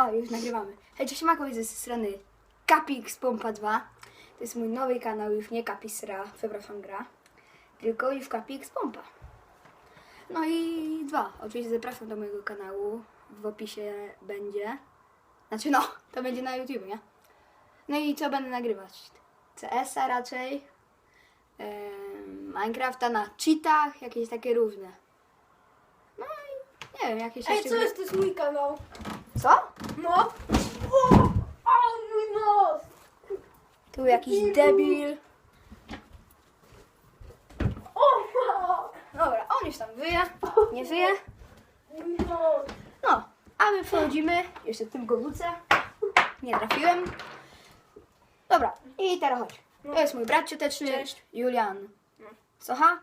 O, już nagrywamy. Hej, cześć, Makowi ze strony Capix Pompa 2. To jest mój nowy kanał, już nie Capisra, przepraszam, gra, tylko już Capix Pompa. No i dwa. Oczywiście zapraszam do mojego kanału. W opisie będzie. Znaczy no, to będzie na YouTube, nie? No i co będę nagrywać? CS-a raczej. em, Minecrafta na cheatach, jakieś takie różne. No i nie wiem, jakieś Ej, jeszcze co gry- jest, to jest mój kanał. Co? No. O, o mój nos. Tu jakiś debil. No. Dobra, on już tam wyje, nie nos. No, a my wchodzimy. Jeszcze tym go rzucę. Nie trafiłem. Dobra, i teraz chodź. To jest mój brat cioteczny, Cześć. Julian. Socha.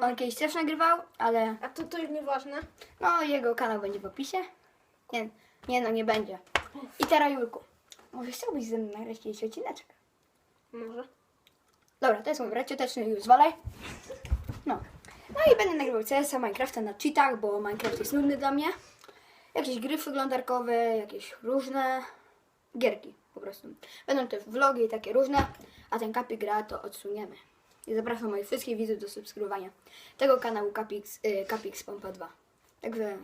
On kiedyś też nagrywał, ale A to to już nieważne. no jego kanał będzie w opisie. Nie, nie no, nie będzie. I teraz Julku, może chciałbyś ze mną nagrać jakiś odcineczek? Może. Dobra, to jest mój brat cioteczny, już zwalaj. No. No i będę nagrywał CS-a, Minecrafta na cheatach, bo Minecraft jest nudny dla mnie. Jakieś gry przeglądarkowe, jakieś różne gierki po prostu. Będą też vlogi i takie różne, a ten Kapi gra to odsuniemy. I zapraszam moich wszystkich widzów do subskrybowania tego kanału Capix, y, Capix Pompa 2. Także